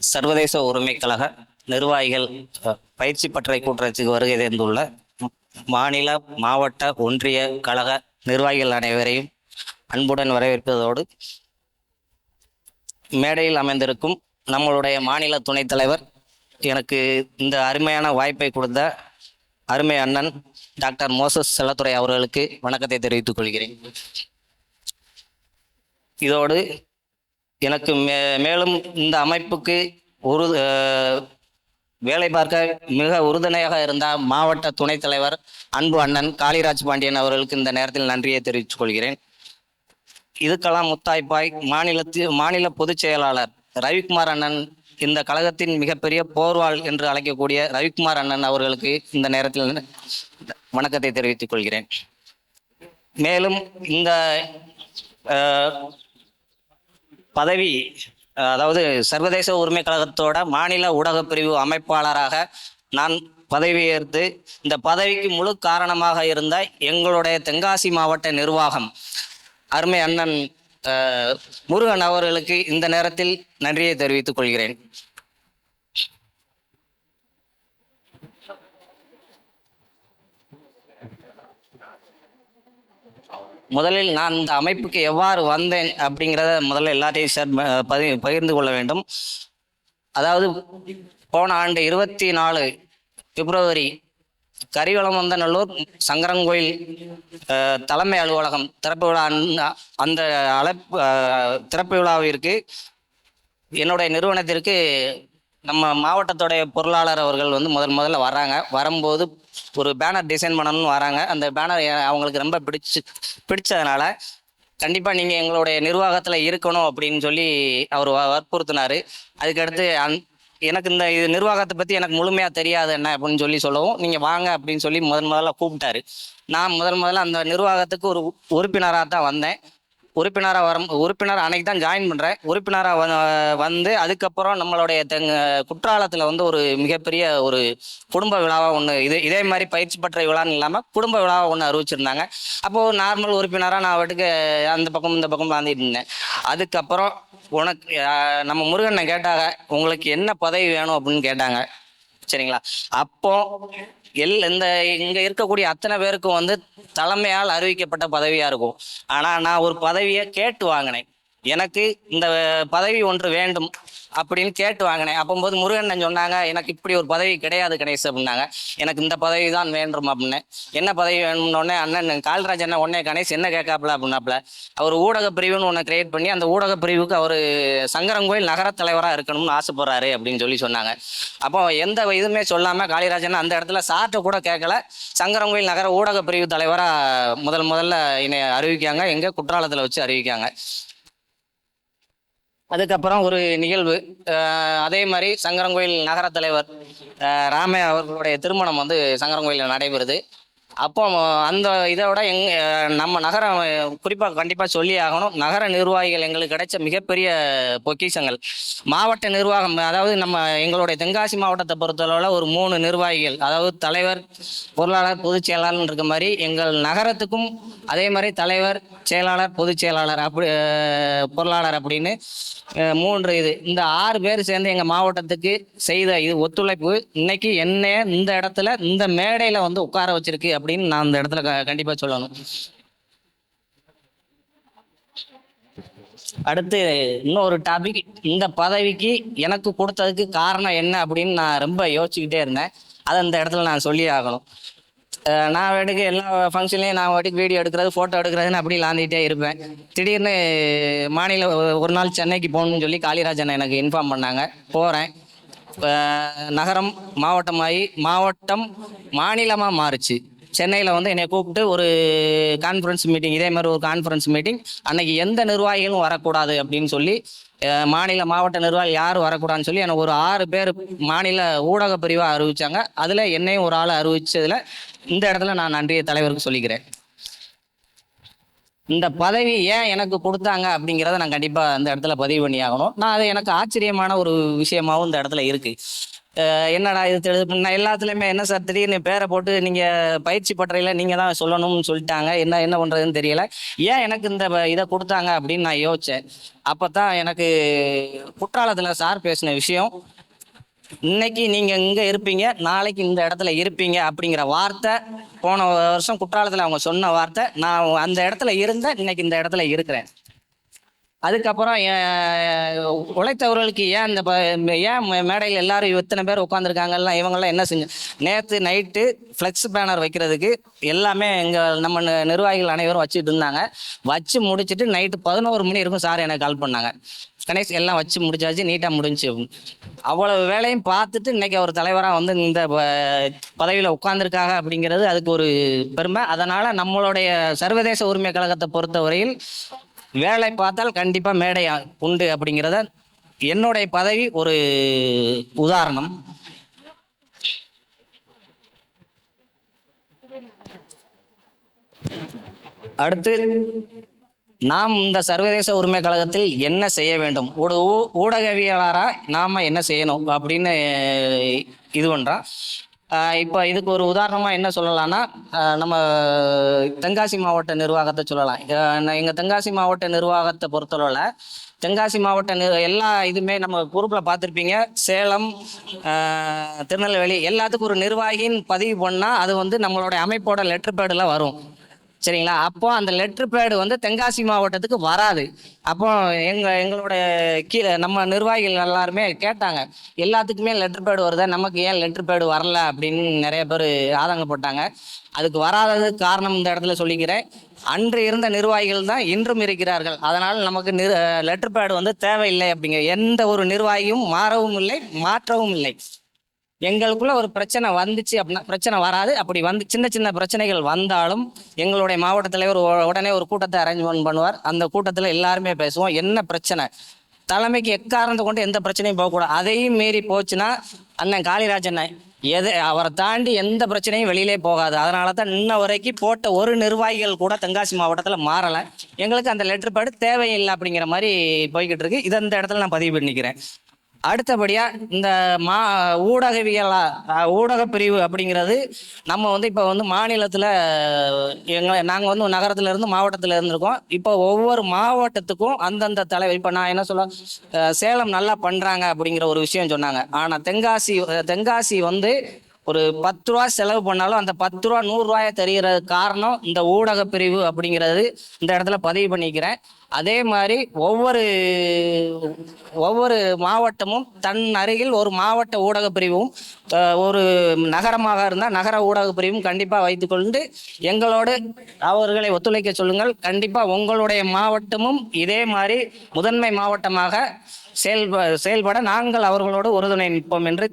சர்வதேச உரிமை கழக நிர்வாகிகள் அஹ், பயிற்சி பற்றை கூட்டத்துக்கு வருகை தந்துள்ள மாநில மாவட்ட ஒன்றிய கழக நிர்வாகிகள் அனைவரையும் அன்புடன் வரவேற்பதோடு மேடையில் அமைந்திருக்கும் நம்மளுடைய மாநில துணைத் தலைவர் எனக்கு இந்த அருமையான வாய்ப்பை கொடுத்த அருமை அண்ணன் டாக்டர் மோசஸ் செல்லத்துறை அவர்களுக்கு வணக்கத்தை தெரிவித்துக் கொள்கிறேன். இதோடு எனக்கு மே மேலும் இந்த அமைப்புக்கு ஒரு வேலை பார்க்க மிக உறுதுணையாக இருந்த மாவட்ட துணைத் தலைவர் அன்பு அண்ணன் காளிராஜ் பாண்டியன் அவர்களுக்கு இந்த நேரத்தில் நன்றியை தெரிவித்துக் கொள்கிறேன். இதுக்கெல்லாம் முத்தாய்ப்பாய் மாநிலத்து மாநில பொதுச் செயலாளர் ரவிக்குமார் அண்ணன் இந்த கழகத்தின் மிகப்பெரிய போர்வாள் என்று அழைக்கக்கூடிய ரவிக்குமார் அண்ணன் அவர்களுக்கு இந்த நேரத்தில் வணக்கத்தை தெரிவித்துக் கொள்கிறேன். மேலும் இந்த பதவி அதாவது சர்வதேச உரிமை கழகத்தோட மாநில ஊடகப் பிரிவு அமைப்பாளராக நான் பதவியேற்று இந்த பதவிக்கு முழு காரணமாக இருந்த எங்களுடைய தென்காசி மாவட்ட நிர்வாகம் அருமை அண்ணன் முருகன் அவர்களுக்கு இந்த நேரத்தில் நன்றியை தெரிவித்துக் கொள்கிறேன். முதலில் நான் இந்த அமைப்புக்கு எவ்வாறு வந்தேன் அப்படிங்கிறத முதல்ல எல்லாத்தையும் ஷேர் பதி பகிர்ந்து கொள்ள வேண்டும். அதாவது போன ஆண்டு இருபத்தி நாலு பிப்ரவரி கரிவளமந்தநல்லூர் சங்கரங்கோயில் தலைமை அலுவலகம் திறப்பு விழா அந்த அழைப்பு திறப்பு விழாவிற்கு என்னுடைய நிறுவனத்திற்கு நம்ம மாவட்டத்துடைய பொருளாளர் அவர்கள் வந்து முதல் முதல்ல வராங்க. வரும்போது ஒரு பேனர் டிசைன் பண்ணணும்னு வராங்க. அந்த பேனர் அவங்களுக்கு ரொம்ப பிடிச்சு பிடிச்சதுனால கண்டிப்பாக நீங்கள் எங்களுடைய நிர்வாகத்தில் இருக்கணும் அப்படின்னு சொல்லி அவர் வ- வற்புறுத்தினார். அதுக்கடுத்து அந் எனக்கு இந்த இது நிர்வாகத்தை பற்றி எனக்கு முழுமையாக தெரியாது என்ன அப்படின்னு சொல்லி சொல்லவும் நீங்கள் வாங்க அப்படின்னு சொல்லி முதன் முதல்ல கூப்பிட்டாரு. நான் முதல் முதல்ல அந்த நிர்வாகத்துக்கு ஒரு உறுப்பினராக தான் வந்தேன். உறுப்பினராக வரும் உறுப்பினர் அன்னைக்கு தான் ஜாயின் பண்ணுறேன் உறுப்பினராக வந்து அதுக்கப்புறம் நம்மளுடைய தெங்க குற்றாலத்தில் வந்து ஒரு மிகப்பெரிய ஒரு குடும்ப விழாவாக ஒன்று இது இதே மாதிரி பயிற்சி பெற்ற விழான்னு இல்லாமல் குடும்ப விழாவாக ஒன்று அறிவிச்சிருந்தாங்க. அப்போது நார்மல் உறுப்பினராக நான் அவட்டுக்கு அந்த பக்கம் இந்த பக்கம் வாழ்ந்துட்டு இருந்தேன். அதுக்கப்புறம் உனக்கு நம்ம முருகனை கேட்டாங்க? உங்களுக்கு என்ன பதவி வேணும் அப்படின்னு கேட்டாங்க. சரிங்களா? அப்போ எல் இந்த இங்க இருக்கக்கூடிய அத்தனை பேருக்கும் வந்து தலைமையால் அறிவிக்கப்பட்ட பதவியா இருக்கும். ஆனா நான் ஒரு பதவியை கேட்டு வாங்கினேன். எனக்கு இந்த பதவி ஒன்று வேண்டும் அப்படின்னு கேட்டு வாங்கினேன். அப்போது முருகண்ணன் சொன்னாங்க எனக்கு இப்படி ஒரு பதவி கிடையாது கணேஷ் அப்படின்னாங்க. எனக்கு இந்த பதவி தான் வேண்டும் அப்படின்னு என்ன பதவி வேணும்னோடனே அண்ணன் கால்ராஜ் அண்ணன் உடனே கணேஷ் என்ன கேட்காப்புல அப்படின்னாப்புல. அவர் ஊடக பிரிவுன்னு ஒன்று கிரியேட் பண்ணி அந்த ஊடக பிரிவுக்கு அவர் சங்கரங்கோயில் நகர தலைவராக இருக்கணும்னு ஆசைப்படுறாரு அப்படின்னு சொல்லி சொன்னாங்க. அப்போ எந்த இதுவுமே சொல்லாமல் காளிராஜன் அந்த இடத்துல சார்ட்ட கூட கேட்கல. சங்கரங்கோயில் நகர ஊடக பிரிவு தலைவராக முதல் முதல்ல என்னை அறிவிக்காங்க. எங்கே குற்றாலத்தில் வச்சு அறிவிக்காங்க. அதுக்கப்புறம் ஒரு நிகழ்வு. அஹ் அதே மாதிரி சங்கரங்கோயில் நகர தலைவர் அஹ் ராமே அவர்களுடைய திருமணம் வந்து சங்கரங்கோயிலில் நடைபெறுது. அப்போ அந்த இதோட எங் நம்ம நகரம் குறிப்பாக கண்டிப்பாக சொல்லி ஆகணும். நகர நிர்வாகிகள் எங்களுக்கு கிடைச்ச மிகப்பெரிய பொக்கிஷங்கள். மாவட்ட நிர்வாகம் அதாவது நம்ம எங்களுடைய தென்காசி மாவட்டத்தை பொறுத்தளவில் ஒரு மூணு நிர்வாகிகள் அதாவது தலைவர் பொருளாளர் பொதுச் செயலாளர் இருக்க மாதிரி எங்கள் நகரத்துக்கும் அதே மாதிரி தலைவர் செயலாளர் பொதுச் செயலாளர் அப்படி பொருளாளர் அப்படின்னு மூன்று இது. இந்த ஆறு பேர் சேர்ந்து எங்கள் மாவட்டத்துக்கு செய்த இது ஒத்துழைப்பு. இன்னைக்கு என்ன இந்த இடத்துல இந்த மேடையில் வந்து உட்கார வச்சிருக்கு அப்படின்னு நான் அந்த இடத்துல க- கண்டிப்பா சொல்லணும். அடுத்து இன்னொரு டாபிக் இந்த பதவிக்கு எனக்கு கொடுத்ததுக்கு காரணம் என்ன அப்படின்னு நான் ரொம்ப யோசிச்சுக்கிட்டே இருந்தேன். அதை அந்த இடத்துல நான் சொல்லி ஆகணும். நான் வாட்டுக்கு எல்லா ஃபங்க்ஷன்லையும் நான் வாட்டுக்கு வீடியோ எடுக்கிறது ஃபோட்டோ எடுக்கிறதுன்னு அப்படி லாந்திட்டே இருப்பேன். திடீர்னு மாநில ஒரு நாள் சென்னைக்கு போகணும்னு சொல்லி காளிராஜன் எனக்கு இன்ஃபார்ம் பண்ணாங்க. போகிறேன் நகரம் மாவட்டமாகி மாவட்டம் மாநிலமாக மாறுச்சு. சென்னையில் வந்து என்னை கூப்பிட்டு ஒரு கான்ஃபரன்ஸ் மீட்டிங் இதே மாதிரி ஒரு கான்ஃபரன்ஸ் மீட்டிங் அன்னைக்கு எந்த நிர்வாகிகளும் வரக்கூடாது அப்படின்னு சொல்லி மாநில மாவட்ட நிர்வாகி யாரும் வரக்கூடாதுன்னு சொல்லி எனக்கு ஒரு ஆறு பேர் மாநில ஊடக பிரிவாக அறிவிச்சாங்க. அதில் என்னையும் ஒரு ஆள் அறிவிச்சதுல இந்த இடத்துல நான் நன்றியை தலைவருக்கு சொல்லிக்கிறேன். இந்த பதவி ஏன் எனக்கு கொடுத்தாங்க அப்படிங்கிறத நான் கண்டிப்பாக அந்த இடத்துல பதிவு பண்ணி ஆகணும் நான் அது எனக்கு ஆச்சரியமான ஒரு விஷயமாவும் இந்த இடத்துல இருக்கு. என்னடா இது தெரியுது. நான் எல்லாத்துலேயுமே என்ன சார் திடீர்னு பேரை போட்டு நீங்கள் பயிற்சி பட்டறையில் நீங்கள் தான் சொல்லணும்னு சொல்லிட்டாங்க. என்ன என்ன பண்ணுறதுன்னு தெரியல. ஏன் எனக்கு இந்த இதை கொடுத்தாங்க அப்படின்னு நான் யோசித்தேன் அப்போ தான் எனக்கு குற்றாலத்தில் சார் பேசின விஷயம் இன்னைக்கு நீங்கள் இங்கே இருப்பீங்க நாளைக்கு இந்த இடத்துல இருப்பீங்க அப்படிங்கிற வார்த்தை போன வருஷம் குற்றாலத்தில் அவங்க சொன்ன வார்த்தை நான் அந்த இடத்துல இருந்த இன்னைக்கு இந்த இடத்துல இருக்கிறேன். அதுக்கப்புறம் ஏன் உழைத்தவர்களுக்கு ஏன் இந்த ஏன் மேடையில் எல்லாரும் இத்தனை பேர் உட்காந்துருக்காங்கலாம் இவங்கெல்லாம் என்ன செஞ்சு நேற்று நைட்டு ஃப்ளெக்ஸ் பேனர் வைக்கிறதுக்கு எல்லாமே எங்கள் நம்ம நிர்வாகிகள் அனைவரும் வச்சுட்டு இருந்தாங்க. வச்சு முடிச்சுட்டு நைட்டு பதினோரு மணி இருக்கும் சார் எனக்கு கால் பண்ணாங்க. கணேஷ் எல்லாம் வச்சு முடிச்சாச்சு நீட்டாக முடிஞ்சு. அவ்வளவு வேலையும் பார்த்துட்டு இன்னைக்கு அவர் தலைவராக வந்து இந்த பதவியில் உட்கார்ந்துருக்காங்க அப்படிங்கிறது அதுக்கு ஒரு பெருமை. அதனால் நம்மளுடைய சர்வதேச உரிமை கழகத்தை பொறுத்தவரையில் வேலை பார்த்தால் கண்டிப்பாக மேடை உண்டு அப்படிங்கிறத என்னுடைய பதவி ஒரு உதாரணம். அடுத்து நாம் இந்த சர்வதேச உரிமை கழகத்தில் என்ன செய்ய வேண்டும்? ஒரு ஊ- ஊடகவியலாளராக நாம் என்ன செய்யணும் அப்படின்னு இது பண்ணுறோம் இப்போ இதுக்கு ஒரு உதாரணமாக என்ன சொல்லலாம்னா நம்ம தென்காசி மாவட்ட நிர்வாகத்தை சொல்லலாம். எங்கள் தென்காசி மாவட்ட நிர்வாகத்தை பொறுத்தளவில் தென்காசி மாவட்ட நிர் எல்லா இதுவுமே நம்ம குரூப்பில் பார்த்துருப்பீங்க. சேலம் ஆஹ் திருநெல்வேலி எல்லாத்துக்கும் ஒரு நிர்வாகின்னு பதிவு பண்ணால் அது வந்து நம்மளுடைய அமைப்போட லெட்டர் பேடில் வரும். சரிங்களா? அப்போ அந்த லெட்டர் பேடு வந்து தென்காசி மாவட்டத்துக்கு வராது. அப்போ எங்க எங்களோட கீழே நம்ம நிர்வாகிகள் எல்லாருமே கேட்டாங்க. எல்லாத்துக்குமே லெட்டர் பேடு வருதா? நமக்கு ஏன் லெட்டர் பேடு வரல? அப்படின்னு நிறைய பேர் ஆதங்கப்பட்டாங்க அதுக்கு வராததுக்கு காரணம் இந்த இடத்துல சொல்லிக்கிறேன். அன்று இருந்த நிர்வாகிகள் தான் இன்றும் இருக்கிறார்கள். அதனால் நமக்கு நிர் லெட்டர் பேடு வந்து தேவையில்லை அப்படிங்கிற எந்த ஒரு நிர்வாகியும் மாறவும் இல்லை மாற்றவும் இல்லை. எங்களுக்குள்ள ஒரு பிரச்சனை வந்துச்சு அப்படின்னா பிரச்சனை வராது. அப்படி வந்து சின்ன சின்ன பிரச்சனைகள் வந்தாலும் எங்களுடைய மாவட்ட தலைவர் உடனே ஒரு கூட்டத்தை அரேஞ்ச்மெண்ட் பண்ணுவார். அந்த கூட்டத்தில் எல்லாருமே பேசுவோம். என்ன பிரச்சனை? தலைமைக்கு எக்காரணத்தை கொண்டு எந்த பிரச்சனையும் போகக்கூடாது அதையும் மீறி போச்சுன்னா அண்ணன் காளிராஜன் எது அவரை தாண்டி எந்த பிரச்சனையும் வெளியிலே போகாது. அதனால தான் இன்ன வரைக்கும் போட்ட ஒரு நிர்வாகிகள் கூட தென்காசி மாவட்டத்தில் மாறலை. எங்களுக்கு அந்த லெட்டர் பேடு தேவையில்லை அப்படிங்கிற மாதிரி போய்கிட்டு இருக்கு. இதை இந்த இடத்துல நான் பதிவு பண்ணிக்கிறேன். அடுத்தபடியா இந்த மா ஊடகவியல் ஊடக பிரிவு அப்படிங்கிறது நம்ம வந்து இப்போ வந்து மாநிலத்தில் எங்க நாங்கள் வந்து நகரத்துல இருந்து மாவட்டத்தில் இருந்திருக்கோம். இப்போ ஒவ்வொரு மாவட்டத்துக்கும் அந்தந்த தலைவர் இப்போ நான் என்ன சொல்ல சேலம் நல்லா பண்ணுறாங்க அப்படிங்கிற ஒரு விஷயம் சொன்னாங்க. ஆனால் தென்காசி தென்காசி வந்து ஒரு பத்து ரூபா செலவு பண்ணாலும் அந்த பத்து ரூபா நூறுரூவாயை தெரிகிறது காரணம் இந்த ஊடக பிரிவு அப்படிங்கிறது இந்த இடத்துல பதிவு பண்ணிக்கிறேன். அதே மாதிரி ஒவ்வொரு ஒவ்வொரு மாவட்டமும் தன் அருகில் ஒரு மாவட்ட ஊடக பிரிவும் ஒரு நகரமாக இருந்தால் நகர ஊடக பிரிவும் கண்டிப்பாக வைத்துக்கொண்டு எங்களோடு அவர்களை ஒத்துழைக்க சொல்லுங்கள். கண்டிப்பாக உங்களுடைய மாவட்டமும் இதே மாதிரி முதன்மை மாவட்டமாக செயல்ப செயல்பட நாங்கள் அவர்களோடு உறுதுணை நிற்போம் என்று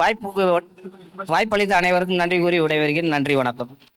வாய்ப்பு வாய்ப்பளித்த அனைவருக்கும் நன்றி கூறி விடைபெறுகிறேன். நன்றி வணக்கம்.